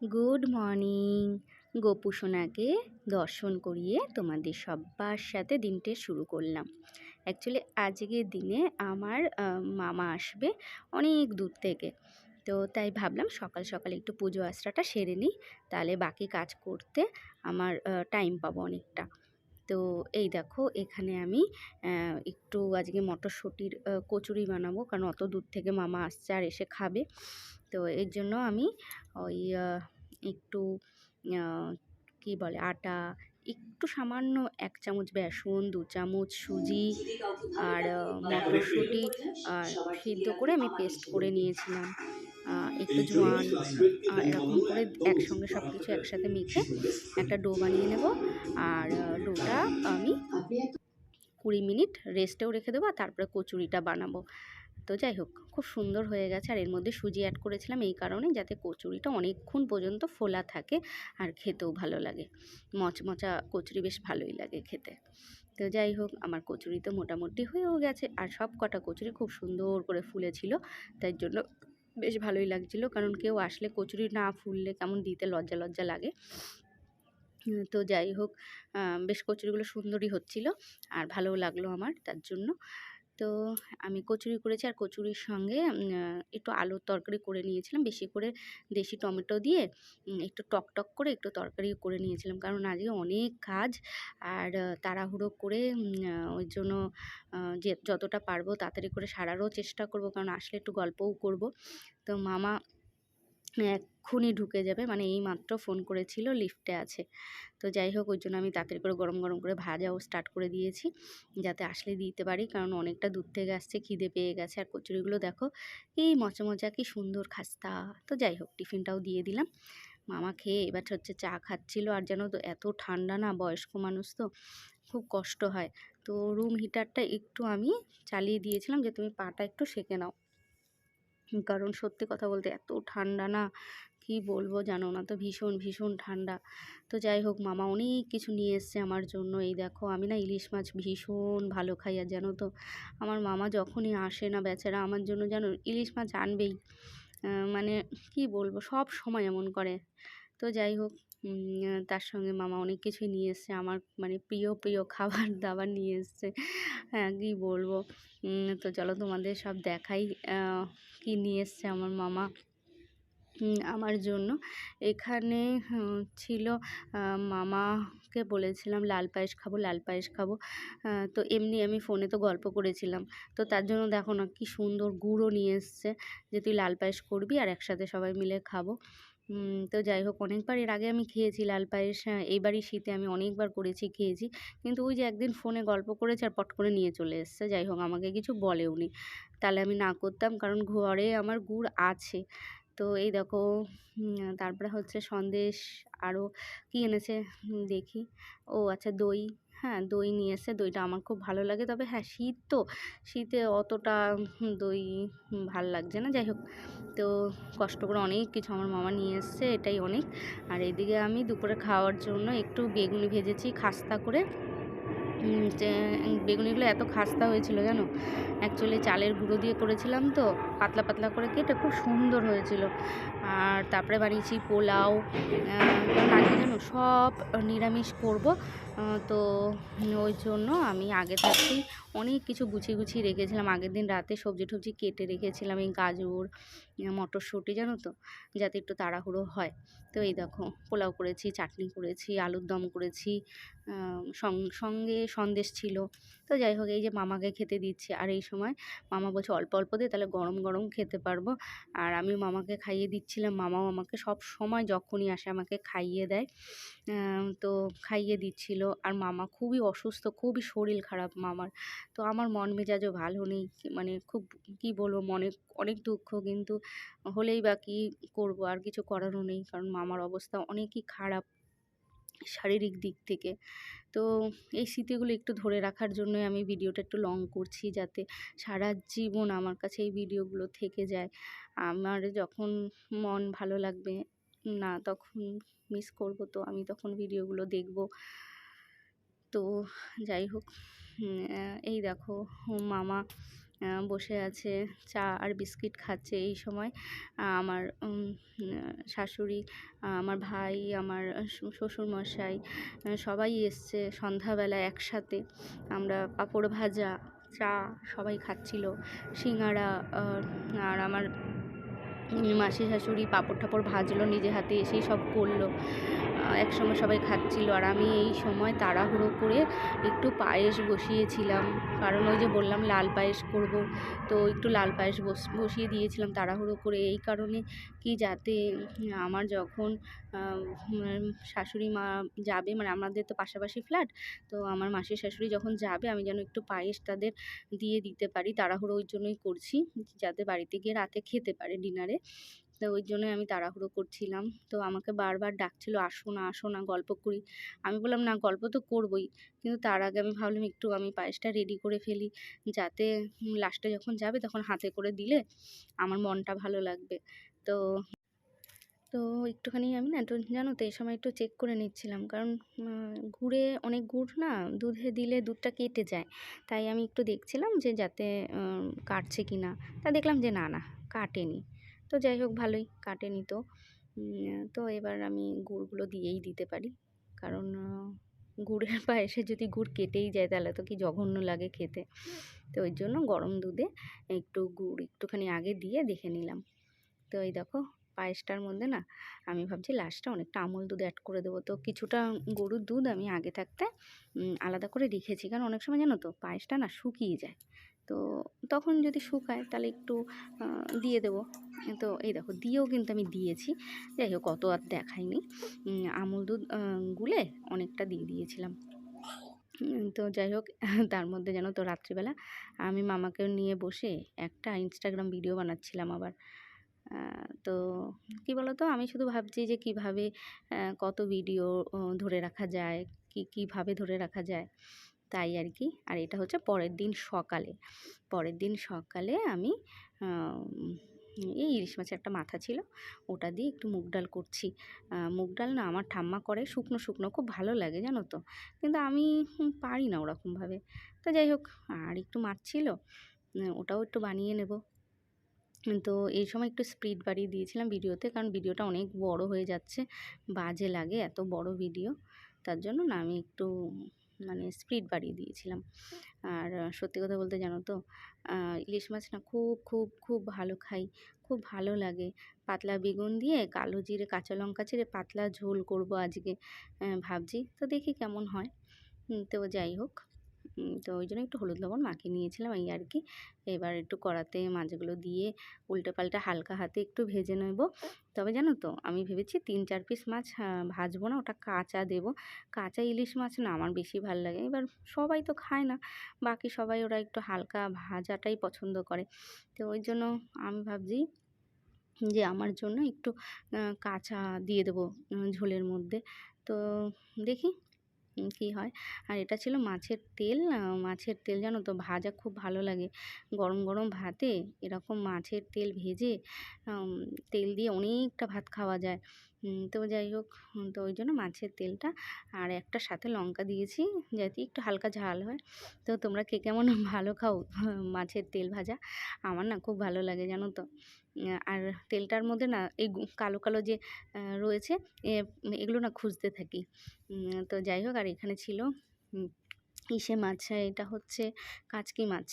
Good morning. Gopu সোনাকে দর্শন করিয়ে তোমাদের সবার সাথে দিনটে শুরু করলাম। অ্যাকচুয়ালি আজকের দিনে আমার মামা আসবে অনেক দূর থেকে। তো তাই ভাবলাম সকাল সকাল একটু পুজো আশ্রাটা সেরে নিই, তাহলে বাকি কাজ করতে আমার টাইম পাবো অনেকটা। তো এই দেখো এখানে আমি একটু আজকে মটরশুঁটির কচুরি বানাবো, কারণ অত দূর থেকে মামা আসছে আর এসে খাবে। তো এর জন্য আমি ওই একটু কী বলে, আটা, একটু সামান্য এক চামচ বেসন, দু চামচ সুজি আর মটরশুঁটি আর সিদ্ধ করে আমি পেস্ট করে নিয়েছিলাম। একটু জোয়ান এরকম করে একসঙ্গে সব কিছু একসাথে মেখে একটা ডো বানিয়ে নেব। আর ডোটা আমি কুড়ি মিনিট রেস্টেও রেখে দেবো আর তারপরে কচুরিটা বানাবো। তো যাই হোক, খুব সুন্দর হয়ে গেছে। আর এর মধ্যে সুজি অ্যাড করেছিলাম এই কারণে যাতে কচুরিটা অনেকক্ষণ পর্যন্ত ফোলা থাকে আর খেতেও ভালো লাগে। মচমচা কচুরি বেশ ভালোই লাগে খেতে। তো যাই হোক, আমার কচুরি তো মোটামুটি হয়েও গেছে আর সব কটা কচুরি খুব সুন্দর করে ফুলেছিল, তাই জন্য বেশ ভালোই লাগছিল। কারণ কেউ আসলে কচুরি না ফুললে কেমন দিতে লজ্জা লজ্জা লাগে। তো যাই হোক বেশ কচুরিগুলো সুন্দরই হচ্ছিল আর ভালোও লাগল আমার, তার জন্য। তো আমি কচুরি করেছি আর কচুরির সঙ্গে একটু আলুর তরকারি করে নিয়েছিলাম। বেশি করে দেশি টমেটো দিয়ে একটু টক টক করে একটু তরকারি করে নিয়েছিলাম। কারণ আজকে অনেক কাজ আর তাড়াহুড়ো করে ওই জন্য যে যতটা পারব তাড়াতাড়ি করে সারারও চেষ্টা করব। কারণ আসলে একটু গল্পও করব। তো মামা এক্ষুনি ঢুকে যাবে। মানে এই মাত্র ফোন করেছিল লিফটে আছে। তো যাই হোক, ওই জন্য আমি তাড়াতাড়ি করে গরম গরম করে ভাজাও স্টার্ট করে দিয়েছি, যাতে আসলে দিতে পারি। কারণ অনেকটা দূর থেকে আসছে, খিদে পেয়ে গেছে। আর কচুরিগুলো দেখো কি মচমচা, কি সুন্দর খাস্তা। তো যাই হোক, টিফিনটাও দিয়ে দিলাম। মামা খেয়ে এবার হচ্ছে চা খাচ্ছিল। আর যেন তো, এত ঠান্ডা না, বয়স্ক মানুষ তো, খুব কষ্ট হয়। তো রুম হিটারটা একটু আমি চালিয়ে দিয়েছিলাম, যে তুমি পাটা একটু সেঁকে নাও। কারণ সত্যি কথা বলতে এত ঠান্ডা না, কি বলব জানো? না তো ভীষণ ভীষণ ঠান্ডা। তো যাই হোক মামা অনেক কিছু নিয়ে এসছে আমার জন্য। এই দেখো আমি না ইলিশ মাছ ভীষণ ভালো খাই, আর জানো তো? আমার মামা যখনই আসে না বেচারা আমার জন্য জানো ইলিশ মাছ আনবেই। মানে কি বলব, সব সময় এমন করে। তো যাই হোক তার সঙ্গে মামা অনেক কিছুই নিয়ে এসছে। আমার মানে প্রিয় প্রিয় খাবার, দাবার নিয়ে এসছে। হ্যাঁ কী বলব? তো চলো তোমাদের সব দেখাই। কি নিয়ে এসছে আমার মামা? আমার জন্য। এখানে ছিল মামাকে বলেছিলাম, লাল পায়েস খাব, লাল পায়েস খাব। তো এমনি আমি ফোনে তো গল্প করেছিলাম। তো তার জন্য দেখো না, কি সুন্দর গুঁড়ো নিয়ে এসছে যে, তুই লাল পায়েস করবি আর একসাথে সবাই মিলে খাব। তো যাই হোক অনেকবার এর আগে আমি খেয়েছি লাল পায়েস হ্যাঁ, এইবারই শীতে আমি অনেকবার করেছি খেয়েছি। কিন্তু ওই যে একদিন ফোনে গল্প করেছে আর পট করে নিয়ে চলে এসছে যাই হোক আমাকে কিছু বলেও নি। তাহলে আমি না করতাম কারণ ঘরে আমার গুড় আছে। তো এই দেখো তারপরে হচ্ছে সন্দেশ আরও কী এনেছে দেখি। ও আচ্ছা দই। হ্যাঁ দই নিয়ে এসেছে দইটা আমার খুব ভালো লাগে। তবে হ্যাঁ শীত তো, শীতে অতটা দই ভালো লাগছে না। যাই হোক, তো কষ্ট করে অনেক কিছু আমার মামা নিয়ে এসছে, এটাই অনেক। আর এদিকে আমি দুপুরে খাওয়ার জন্য একটু বেগুনি ভেজেছি, খাস্তা করে। বেগুনিগুলো এত খাস্তা হয়েছিল জানো? অ্যাকচুয়ালি চালের গুঁড়ো দিয়ে করেছিলাম তো, পাতলা পাতলা করে কেটে খুব সুন্দর হয়েছিল। আর তারপরে বানিয়েছি পোলাও আজকে জানো, সব নিরামিষ করব। তো ওই জন্য আমি আগে থাকতেই অনেক কিছু গুছিয়ে গুছিয়ে রেখেছিলাম। আগের দিন রাতে সবজি টবজি কেটে রেখেছিলাম এই গাজর মটরশুঁটি, জানো তো, যাতে একটু তাড়াহুড়ো হয়। তো এই দেখো, পোলাও করেছি, চাটনি করেছি, আলুর দম করেছি সঙ্গে সন্দেশ ছিল। তো যাই হোক, এই যে মামাকে খেতে দিচ্ছি। আর এই সময় মামা বলছে, অল্প অল্প দিয়ে তাহলে গরম গরম খেতে পারব। আর আমি মামাকে খাইয়ে দিচ্ছিলাম মামাও আমাকে, সব সময় যখনই আসে আমাকে খাইয়ে দেয়। তো খাইয়ে দিচ্ছিল। আর মামা খুবই অসুস্থ, খুবই শরীর খারাপ মামার। তো আমার মন মেজাজও ভালো নেই মানে খুব কি বলব, মনে অনেক দুঃখ। কিন্তু হলেই বা কী করব, আর কিছু করারও নেই। কারণ মামার অবস্থা অনেকই খারাপ। শারীরিক দিক থেকে। তো এই স্মৃতিগুলো একটু ধরে রাখার জন্যই আমি ভিডিওটা একটু লং করছি যাতে সারা জীবন আমার কাছে এই ভিডিওগুলো থেকে যায়। আমার যখন মন ভালো লাগবে, না তখন মিস করব তো আমি তখন ভিডিওগুলো দেখব। তো যাই হোক এই দেখো মামা বসে আছে, চা আর বিস্কিট খাচ্ছে এই সময়। আমার শাশুড়ি, আমার ভাই, আমার শ্বশুরমশাই সবাই এসছে সন্ধ্যাবেলা একসাথে। আমরা পাঁপড় ভাজা, চা সবাই খাচ্ছিল। সিঙ্গারা আর আমার মাসি শাশুড়ি পাঁপড় টাপড় ভাজলো, নিজে হাতে এসেই সব করল। একসঙ্গে সবাই খাচ্ছিল আর আমি এই সময় তাড়াহুড়ো করে একটু পায়েস বসিয়েছিলাম। কারণ ওই যে বললাম লাল পায়েস করব, তো একটু লাল পায়েস বস- বসিয়ে দিয়েছিলাম তাড়াহুড়ো করে। এই কারণে কি যাতে আমার যখন শাশুড়ি মা যাবে মানে আমাদের তো পাশাপাশি ফ্ল্যাট, তো আমার মাসির শাশুড়ি যখন যাবে, আমি যেন একটু পায়েস তাদের দিয়ে দিতে পারি, তাড়াহুড়ো ওই জন্যই করছি, যাতে বাড়িতে গিয়ে রাতে খেতে পারে ডিনারে। তো ওই জন্যই আমি তাড়াহুড়ো করছিলাম। তো আমাকে বারবার ডাকছিল, আসো না আসো না, গল্প করি। আমি বললাম, না, গল্প তো করবই। কিন্তু তার আগে আমি ভাবলাম, একটু আমি পায়েসটা রেডি করে ফেলি, যাতে লাস্টে যখন যাবে তখন হাতে করে দিলে আমার মনটা ভালো লাগবে। তো তো একটুখানি আমি না একটু জানো তো, এই সময় একটু চেক করে নিচ্ছিলাম। কারণ গুড়ে অনেক গুড় না, দুধে দিলে দুধটা কেটে যায়। তাই আমি একটু দেখছিলাম যে যাতে কাটছে কি না তা দেখলাম যে না না, কাটেনি। তো যাই হোক ভালোই কাটেনি তো। তো এবার আমি গুড়গুলো দিয়েই দিতে পারি। কারণ গুড়ের পায়েসে যদি গুড় কেটেই যায় তাহলে তো কি জঘন্য লাগে খেতে। তো ওই জন্য গরম দুধে একটু গুড় একটুখানি আগে দিয়ে দেখে নিলাম। তো এই দেখো পায়েসটার মধ্যে না আমি ভাবছি লাস্টে অনেকটা আমুল দুধ অ্যাড করে দেবো। তো কিছুটা গরুর দুধ আমি আগে থাকতে আলাদা করে রেখেছি। কারণ অনেক সময় জানো তো পায়েসটা না শুকিয়ে যায়। তো তখন যদি শুকায় তাহলে একটু দিয়ে দেবো। তো এই দেখো দিয়েও কিন্তু আমি দিয়েছি। যাই হোক, অত আর দেখাইনি। আমুল দুধ গুলে অনেকটা দিয়ে দিয়েছিলাম। তো যাই হোক, তার মধ্যে যেন তো রাত্রিবেলা আমি মামাকে নিয়ে বসে একটা ইনস্টাগ্রাম ভিডিও বানাচ্ছিলাম আবার। তো কি বলতো, আমি শুধু ভাবছি যে কীভাবে কত ভিডিও ধরে রাখা যায়, কি, কীভাবে ধরে রাখা যায়। তাই আর কি আর এটা হচ্ছে পরের দিন সকালে। পরের দিন সকালে আমি এই ইলিশ মাছের একটা মাথা ছিল, ওটা দিয়ে একটু মুগ ডাল করছি। মুগ ডাল না আমার ঠাম্মা করে, শুকনো শুকনো, খুব ভালো লাগে জানো তো। কিন্তু আমি পারি না ওরকমভাবে। তো যাই হোক, আর একটু মাছ ছিল ওটাও একটু বানিয়ে নেব। তো এই সময় একটু স্পিড বাড়িয়ে দিয়েছিলাম ভিডিওতে, কারণ ভিডিওটা অনেক বড় হয়ে যাচ্ছে, বাজে লাগে, এত বড় ভিডিও। তার জন্য না আমি একটু মানে স্পিড বাড়িয়ে দিয়েছিলাম। আর সত্যি কথা বলতে জানো তো ইলিশ মাছ না খুব খুব খুব ভালো খাই, খুব ভালো লাগে। পাতলা বেগুন দিয়ে কালো জিরে, কাঁচা লঙ্কা চিরে পাতলা ঝোল করব আজকে ভাবছি। তো দেখি কেমন হয়। তো যাই হোক। তো ওই জন্য একটু হলুদ লবণ মাখিয়ে নিয়েছিলাম এই আর কি। এবার একটু কড়াতে মাছগুলো দিয়ে উল্টে পাল্টে হালকা হাতে একটু ভেজে নেব। তবে জানো তো, আমি ভেবেছি তিন চার পিস মাছ ভাজবো না, ওটা কাঁচা দেব। কাঁচা ইলিশ মাছ না আমার বেশি ভালো লাগে। এবার সবাই তো খায় না, বাকি সবাই ওরা একটু হালকা ভাজাটাই পছন্দ করে। তো ওই জন্য আমি ভাবছি যে আমার জন্য একটু কাঁচা দিয়ে দেবো ঝোলের মধ্যে। তো দেখি কী হয়? আর এটা ছিল মাছের তেল। মাছের তেল জানো তো, ভাজা খুব ভালো লাগে। গরম গরম ভাতে এরকম মাছের তেল ভেজে তেল দিয়ে অনেকটা ভাত খাওয়া যায়। তো যাই হোক তো ওই জন্য মাছের তেলটা। আর একটা সাথে লঙ্কা দিয়েছি, যাতে একটু হালকা ঝাল হয়। তো তোমরা কে কেমন ভালো খাও, মাছের তেল ভাজা? আমার না খুব ভালো লাগে, জানো তো। আর তেলটার মধ্যে না এই কালো কালো যে রয়েছে এগুলো না খুঁজতে থাকি। তো যাই হোক, আর এখানে ছিল ইসে মাছ? এটা হচ্ছে কাচকি মাছ।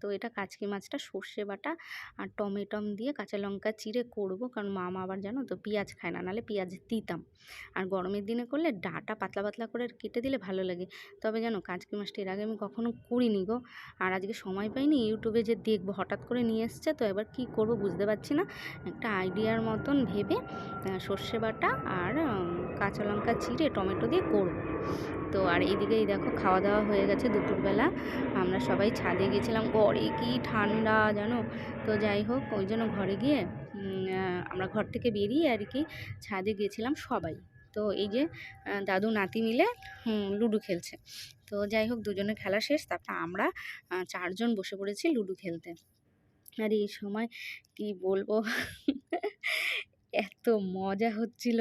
তো এটা কাচকি মাছটা সর্ষে বাটা আর টমেটম দিয়ে কাঁচা লঙ্কা চিড়ে করব। কারণ মামা আবার জানো তো পেঁয়াজ খায় না, নাহলে পেঁয়াজ দিতাম। আর গরমের দিনে করলে ডাটা পাতলা পাতলা করে কেটে দিলে ভালো লাগে। তবে জানো কাচকি মাছটা এর আগে আমি কখনো করিনি গো। আর আজকে সময় পাইনি, ইউটিউবে যে দেখব, হঠাৎ করে নিয়ে এসছে। তো এবার কি করব বুঝতে পারছি না। একটা আইডিয়ার মতন ভেবে সর্ষে বাটা আর কাঁচা লঙ্কা চিড়ে টমেটো দিয়ে করব। তো আর এইদিকে এই দেখো খাওয়া দাওয়া হয়ে গেছে দুপুরবেলা। আমরা সবাই ছাদে গেছিলাম। ঘরে কি ঠান্ডা জানো? তো যাই হোক, ওই জন্য ঘরে গিয়ে আমরা ঘর থেকে বেরিয়ে আর কি ছাদে গেছিলাম সবাই। তো এই যে দাদু, নাতি মিলে লুডো খেলছে। তো যাই হোক, দুজনে খেলা শেষ। তারপর আমরা চারজন বসে পড়েছি লুডো খেলতে। আর এই সময় কি বলব? এত মজা হচ্ছিল।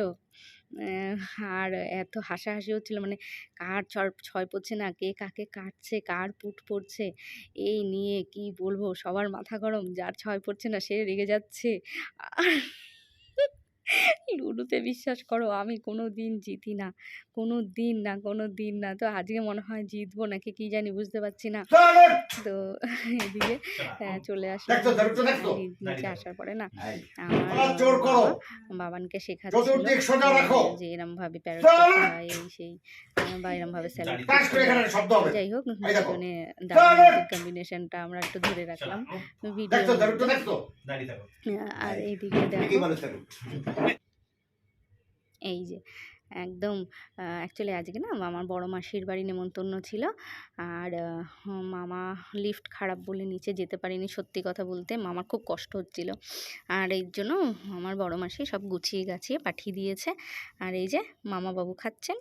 আর এত হাসাহাসি হচ্ছিল মানে কার ছয় ছয় পড়ছে না? কে কাকে কাটছে? কার পুট পড়ছে? এই নিয়ে কি বলব? সবার মাথা গরম। যার ছয় পড়ছে না সে রেগে যাচ্ছে। আর লুডোতে বিশ্বাস করো আমি কোনো দিন জিতি না। কোনো দিন না কোনো দিন না। তো আজকে মনে হয় জিতবো নাকি কি জানি বুঝতে পারছি না। তো এদিকে চলে। নিচে আসার পরে না। আমার বাবানকে রাখো। যে এরম ভাবে প্যারট হয় এই সেই বা এরম ভাবে স্যালাড টাচ করে এখানে শব্দ হবে। যাই হোক। দারুণ কম্বিনেশনটা আমরা একটু ধরে রাখলাম। ভিডিও আর এইদিকে দেখো। এই যে। একদম অ্যাকচুয়ালি আজকে না আমার বড় মাসির বাড়ি নেমন্তন্ন ছিল। আর মামা লিফট খারাপ বলে নিচে যেতে পারিনি সত্যি কথা বলতে, মামার খুব কষ্ট হচ্ছিল। আর এর জন্য আমার বড় মাসি সব গুছিয়ে গাছিয়ে পাঠিয়ে দিয়েছে। আর এই যে মামা বাবু খাচ্ছেন